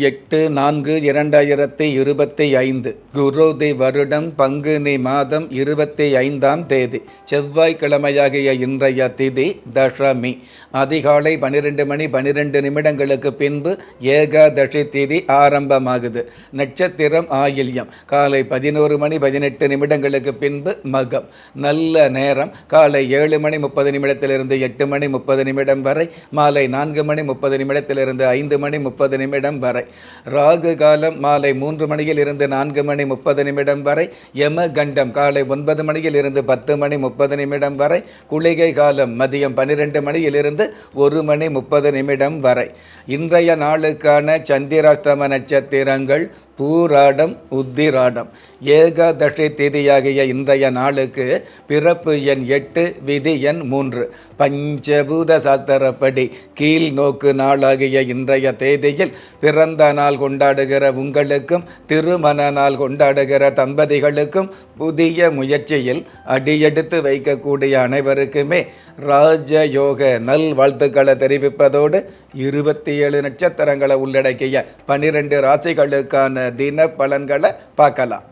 எட்டு நான்கு இரண்டாயிரத்தி இருபத்தி ஐந்து. குரோதி வருடம் பங்குனி மாதம் இருபத்தி ஐந்தாம் தேதி. செவ்வாய்க்கிழமையாகிய இன்றைய திதி தசமி. அதிகாலை பன்னிரெண்டு மணி பன்னிரெண்டு நிமிடங்களுக்கு பின்பு ஏகாதசி திதி ஆரம்பமாகுது. நட்சத்திரம் ஆயில்யம். காலை பதினோரு மணி பதினெட்டு நிமிடங்களுக்கு பின்பு மகம். நல்ல நேரம். காலை ஏழு மணி முப்பது நிமிடத்திலிருந்து எட்டு மணி முப்பது நிமிடம் வரை. மாலை நான்கு மணி முப்பது நிமிடத்திலிருந்து ஐந்து மணி முப்பது நிமிடம் வரை. ராகு காலம் மாலை மூன்று மணியில் இருந்து நான்கு மணி முப்பது நிமிடம் வரை யம கண்டம் காலை ஒன்பது மணியில் இருந்து பத்து மணி முப்பது நிமிடம் வரை குளிகை காலம் மதியம் பன்னிரெண்டு மணியிலிருந்து ஒரு மணி முப்பது நிமிடம் வரை. இன்றைய நாளுக்கான சந்திராஷ்டம நட்சத்திரங்கள் பூராடம் உத்திராடம். ஏகாதசி திதியாகிய இன்றைய நாளுக்கு பிறப்பு எண் எட்டு விதி எண் மூன்று. பஞ்சபூத சாத்திரப்படி கீழ் நோக்கு நாளாகிய இன்றைய தேதியில் பிறந்த நாள் கொண்டாடுகிற உங்களுக்கும் திருமண நாள் கொண்டாடுகிற தம்பதிகளுக்கும் புதிய முயற்சியில் அடியெடுத்து வைக்கக்கூடிய அனைவருக்குமே ராஜயோக நல் வாழ்த்துக்களை தெரிவிப்பதோடு இருபத்தி ஏழு நட்சத்திரங்களை உள்ளடக்கிய பன்னிரெண்டு ராசிகளுக்கான தின பலன்களை பார்க்கலாம்.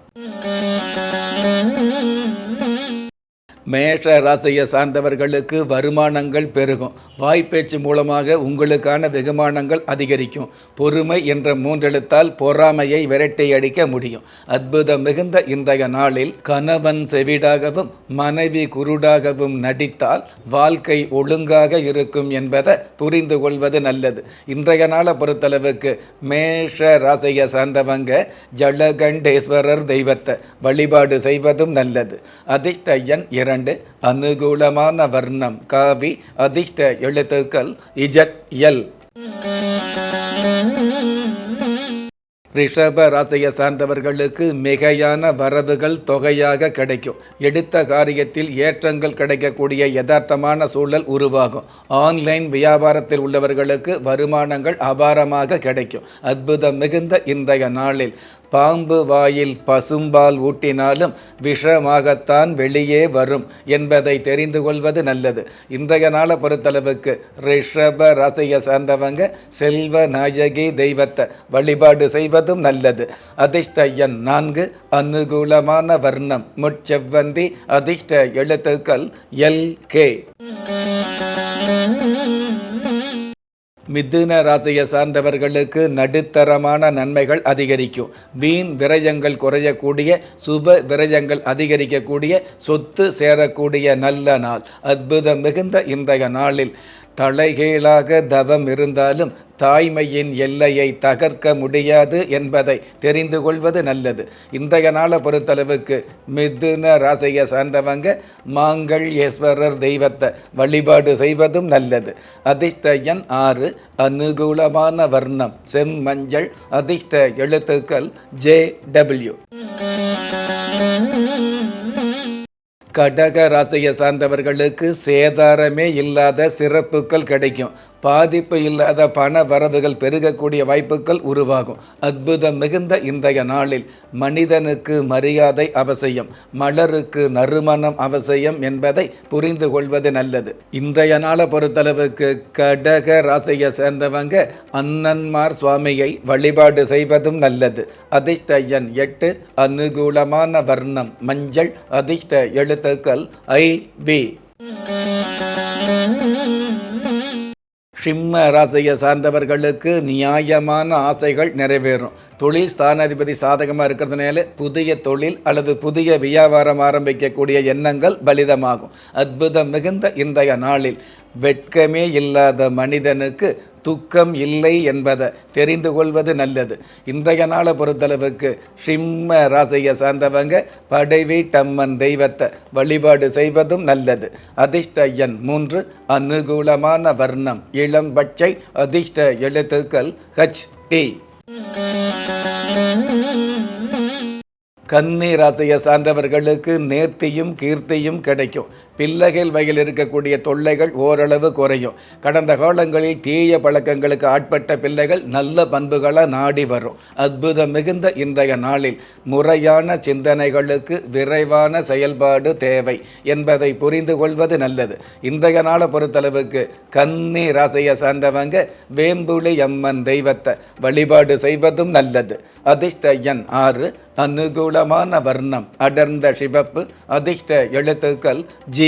மேஷ ராசியை சார்ந்தவர்களுக்கு வருமானங்கள் பெருகும். வாய்ப்பேச்சு மூலமாக உங்களுக்கான வெகுமானங்கள் அதிகரிக்கும். பொறுமை என்ற மூன்றெழுத்தால் பொறாமையை விரட்டி அடிக்க முடியும். அற்புதம் மிகுந்த இன்றைய நாளில் கணவன் செவிடாகவும் மனைவி குருடாகவும் நடித்தால் வாழ்க்கை ஒழுங்காக இருக்கும் என்பதை புரிந்து கொள்வது நல்லது. இன்றைய நாளை பொறுத்தளவுக்கு மேஷ ராசியை சார்ந்தவங்க ஜலகண்டேஸ்வரர் தெய்வத்தை வழிபாடு செய்வதும் நல்லது. அதிர்ஷ்ட எண் இரண்டு. அனுகூலமான வர்ணம் காவி அதிர்ஷ்ட எழுத்துக்கள் இஜட் எல். ரிஷப ராசியை சார்ந்தவர்களுக்கு மிகையான வரவுகள் தொகையாக கிடைக்கும். எடுத்த காரியத்தில் ஏற்றங்கள் கிடைக்கக்கூடிய யதார்த்தமான சூழல் உருவாகும். ஆன்லைன் வியாபாரத்தில் உள்ளவர்களுக்கு வருமானங்கள் அபாரமாக கிடைக்கும். அற்புதம் மிகுந்த இன்றைய நாளில். பாம்பு வாயில் பசும்பால் ஊட்டினாலும் விஷமாகத்தான் வெளியே வரும் என்பதை தெரிந்து கொள்வது நல்லது. இன்றைய நாளை பொறுத்தளவுக்கு ரிஷப ராசியை சார்ந்தவங்க செல்வ நாயகி தெய்வத்தை வழிபாடு செய்வதும் நல்லது. அதிர்ஷ்ட எண் நான்கு அனுகூலமான வர்ணம் முட்செவ்வந்தி அதிர்ஷ்ட எழுத்துக்கள் எல் கே. மிதுன ராசியை சார்ந்தவர்களுக்கு நடுத்தரமான நன்மைகள் அதிகரிக்கும். வீண் விரயங்கள் குறையக்கூடிய சுப விரயங்கள் அதிகரிக்கக்கூடிய சொத்து சேரக்கூடிய நல்ல நாள். அற்புதம் மிகுந்த இன்றைய நாளில். தலைகீழாக தவம் இருந்தாலும் தாய்மையின் எல்லையை தகர்க்க முடியாது என்பதை தெரிந்து கொள்வது நல்லது. இன்றைய நாளை பொறுத்தளவுக்கு மிதுன ராசியை சார்ந்தவங்க மாங்கல்யேஸ்வரர் தெய்வத்தை வழிபாடு செய்வதும் நல்லது. அதிர்ஷ்ட எண் ஆறு அனுகூலமான வர்ணம் செம்மஞ்சள் அதிர்ஷ்ட எழுத்துக்கள் ஜே டபிள்யூ. கடக ராசியை சார்ந்தவர்களுக்கு சேதாரமே இல்லாத சிறப்புகள் கிடைக்கும். பாதிப்பு இல்லாத பண வரவுகள் பெருகக்கூடிய வாய்ப்புகள் உருவாகும். அற்புதம் மிகுந்த இன்றைய நாளில் மனிதனுக்கு மரியாதை அவசியம் மலருக்கு நறுமணம் அவசியம் என்பதை புரிந்து கொள்வது நல்லது. இன்றைய நாளை பொறுத்தளவுக்கு கடக ராசியை சேர்ந்தவங்க அண்ணன்மார் சுவாமியை வழிபாடு செய்வதும் நல்லது. அதிர்ஷ்ட எண் எட்டு அனுகூலமான வர்ணம் மஞ்சள் அதிர்ஷ்ட எழுத்துக்கள் ஐ வி. சிம்ம ராசியை சார்ந்தவர்களுக்கு நியாயமான ஆசைகள் நிறைவேறும். தொழில் ஸ்தானாதிபதி சாதகமாக இருக்கிறதுனால புதிய தொழில் அல்லது புதிய வியாபாரம் ஆரம்பிக்கக்கூடிய எண்ணங்கள் பலிதமாகும். அற்புதம் மிகுந்த இன்றைய நாளில் வெட்கமே இல்லாத மனிதனுக்கு துக்கம் இல்லை என்பதை தெரிந்து கொள்வது நல்லது. இன்றைய நாளை பொறுத்தளவுக்கு சிம்ம ராசியை சார்ந்தவங்க படைவீட்டம்மன் தெய்வத்தை வழிபாடு செய்வதும் நல்லது. அதிர்ஷ்ட எண் மூன்று அனுகூலமான வர்ணம் இளம்பச்சை அதிர்ஷ்ட எழுத்துக்கள் ஹச் டி கன்னி ராசியை சார்ந்தவர்களுக்கு நேர்த்தியும் கீர்த்தியும் கிடைக்கும். பிள்ளைகள் வகையில் இருக்கக்கூடிய தொல்லைகள் ஓரளவு குறையும். கடந்த காலங்களில் தீய பழக்கங்களுக்கு ஆட்பட்ட பிள்ளைகள் நல்ல பண்புகளை நாடி வரும். அற்புதம் மிகுந்த இன்றைய நாளில் முறையான சிந்தனைகளுக்கு விரைவான செயல்பாடு தேவை என்பதை புரிந்து கொள்வது நல்லது. இன்றைய நாளை பொறுத்தளவுக்கு கன்னி ராசியை சார்ந்தவங்க வேம்புலி அம்மன் தெய்வத்தை வழிபாடு செய்வதும் நல்லது. அதிர்ஷ்ட எண் ஆறு அனுகூலமான வர்ணம் அடர்ந்த சிவப்பு அதிர்ஷ்ட எழுத்துக்கள் ஜி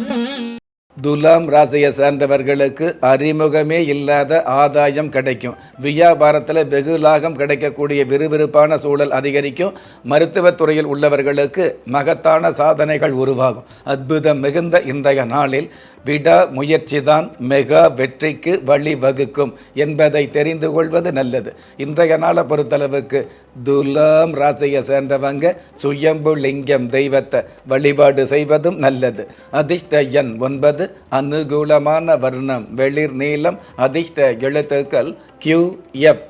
துலாம் ராசியை சார்ந்தவர்களுக்கு அறிமுகமே இல்லாத ஆதாயம் கிடைக்கும். வியாபாரத்தில் வெகு லாகம் கிடைக்கக்கூடிய விறுவிறுப்பான சூழல் அதிகரிக்கும். மருத்துவத்துறையில் உள்ளவர்களுக்கு மகத்தான சாதனைகள் உருவாகும். அற்புதம் மிகுந்த இன்றைய நாளில் விடா முயற்சி தான் மெகா வெற்றிக்கு வழிவகுக்கும் என்பதை தெரிந்து கொள்வது நல்லது. இன்றைய நாளை பொறுத்தளவுக்கு துலாம் ராசியை சேர்ந்தவங்க சுயம்பு லிங்கம் தெய்வத்தை வழிபாடு செய்வதும் நல்லது. அதிர்ஷ்ட எண் ஒன்பது அனுகூலமான வர்ணம் வெளிர் நீளம் அதிர்ஷ்ட எழுத்துக்கள் கியூ எஃப்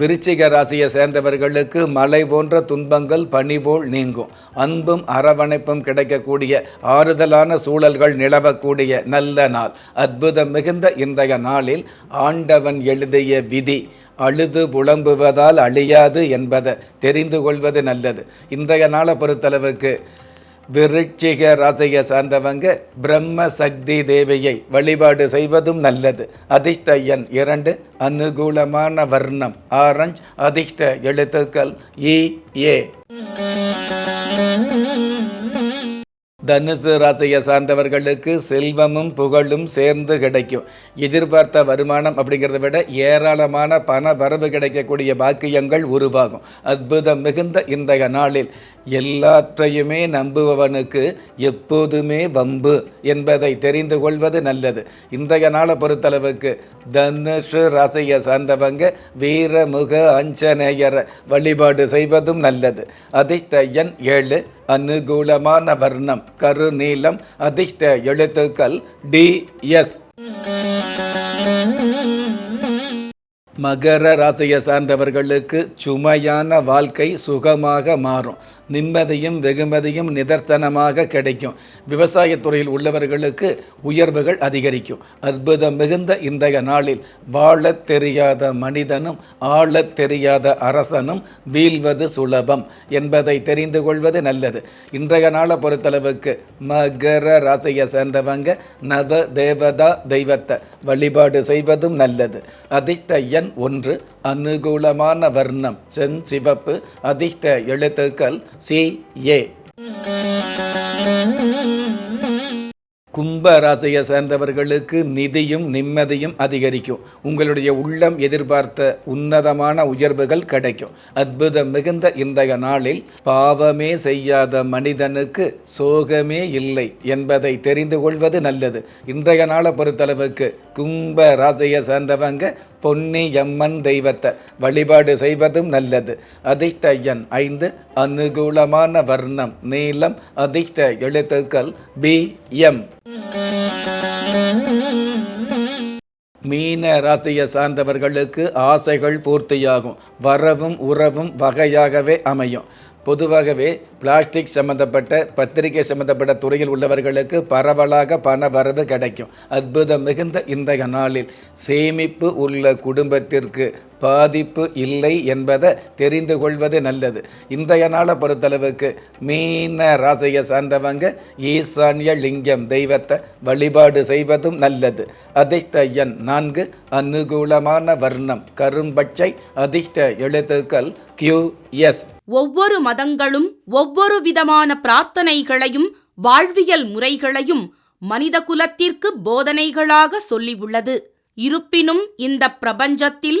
விருச்சிக ராசியை சேர்ந்தவர்களுக்கு மலை போன்ற துன்பங்கள் பனி போல் நீங்கும். அன்பும் அரவணைப்பும் கிடைக்கக்கூடிய ஆறுதலான சூழல்கள் நிலவக்கூடிய நல்ல நாள். அற்புதம் மிகுந்த இன்றைய நாளில் ஆண்டவன் எழுதிய விதி அழுது புலம்புவதால் அழியாது என்பதை தெரிந்து கொள்வது நல்லது. இன்றைய நாளை பொறுத்தளவுக்கு விருட்சிக ராசியை சார்ந்தவங்க பிரம்ம சக்தி தேவியை வழிபாடு செய்வதும் நல்லது. அதிர்ஷ்ட எண் இரண்டு அனுகூலமான வர்ணம். ஆரஞ்ச் அதிர்ஷ்ட எழுத்துக்கள் இ ஏ. தனுசு ராசியை சார்ந்தவர்களுக்கு செல்வமும் புகழும் சேர்ந்து கிடைக்கும். எதிர்பார்த்த வருமானம் அப்படிங்கிறத விட ஏராளமான பண வரவு கிடைக்கக்கூடிய பாக்கியங்கள் உருவாகும். அற்புதம் மிகுந்த இன்றைய நாளில் எல்லாற்றையுமே நம்புபவனுக்கு எப்போதுமே வம்பு என்பதை தெரிந்து கொள்வது நல்லது. இன்றைய நாளை பொறுத்தளவுக்கு தனுஷு ராசியை சார்ந்தவங்க வீரமுக அஞ்சனேயர வழிபாடு செய்வதும் நல்லது. அதிர்ஷ்ட எண் ஏழு அனுகூலமான வர்ணம். கருநீலம் அதிர்ஷ்ட எழுத்துக்கள் டி எஸ். மகர ராசியை சார்ந்தவர்களுக்கு சுமையான வாழ்க்கை சுகமாக மாறும். நிம்மதியும் வெகுமதியும் நிதர்சனமாக கிடைக்கும். விவசாயத்துறையில் உள்ளவர்களுக்கு உயர்வுகள் அதிகரிக்கும். அற்புதம் மிகுந்த இன்றைய நாளில் வாழத் தெரியாத மனிதனும் ஆளத் தெரியாத அரசனும் வீழ்வது சுலபம் என்பதை தெரிந்து கொள்வது நல்லது. இன்றைய நாளை பொறுத்தளவுக்கு மகர ராசியை சேர்ந்தவங்க நவ தேவதா தெய்வத்தை வழிபாடு செய்வதும் நல்லது. அதிர்ஷ்ட எண் ஒன்று அனுகூலமான வர்ணம் செஞ்சிவப்பு அதிர்ஷ்ட எழுத்துக்கள் சி ஏ கும்ப சேர்ந்தவர்களுக்கு நிதியும் நிம்மதியும் அதிகரிக்கும். உங்களுடைய உள்ளம் எதிர்பார்த்த உன்னதமான உயர்வுகள் கிடைக்கும். அற்புதம் மிகுந்த இன்றைய நாளில் பாவமே செய்யாத மனிதனுக்கு சோகமே இல்லை என்பதை தெரிந்து கொள்வது நல்லது. இன்றைய நாளை பொறுத்தளவுக்கு கும்ப ராசியை சேர்ந்தவங்க பொன்னி எம்மன் தெய்வத்தை வழிபாடு செய்வதும் நல்லது. அதிர்ஷ்ட எண் ஐந்து அனுகூலமான வர்ணம். நீளம் அதிர்ஷ்ட எழுத்துக்கள் பி எம் மீன ராசியை சார்ந்தவர்களுக்கு ஆசைகள் பூர்த்தியாகும். வரவும் உறவும் வகையாகவே அமையும். பொதுவாகவே பிளாஸ்டிக் சம்மந்தப்பட்ட பத்திரிகை சம்மந்தப்பட்ட துறையில் உள்ளவர்களுக்கு பரவலாக பண வரவு கிடைக்கும். அற்புதம் மிகுந்த இன்றைய நாளில் சேமிப்பு உள்ள குடும்பத்திற்கு பாதிப்பு இல்லை என்பதை தெரிந்து கொள்வது நல்லது. இன்றைய நாளை பொறுத்தளவுக்கு மீன ராசியை சார்ந்தவங்க ஈசான்ய லிங்கம் தெய்வத்தை வழிபாடு செய்வதும் நல்லது. அதிர்ஷ்ட எண் நான்கு அனுகூலமான வர்ணம் கரும்பச்சை அதிர்ஷ்ட எழுத்துக்கள் கியூ எஸ் ஒவ்வொரு மதங்களும் ஒவ்வொரு விதமான பிரார்த்தனைகளையும் வாழ்வியல் முறைகளையும் மனித குலத்திற்கு போதனைகளாக சொல்லியுள்ளது இருப்பினும் இந்த பிரபஞ்சத்தில்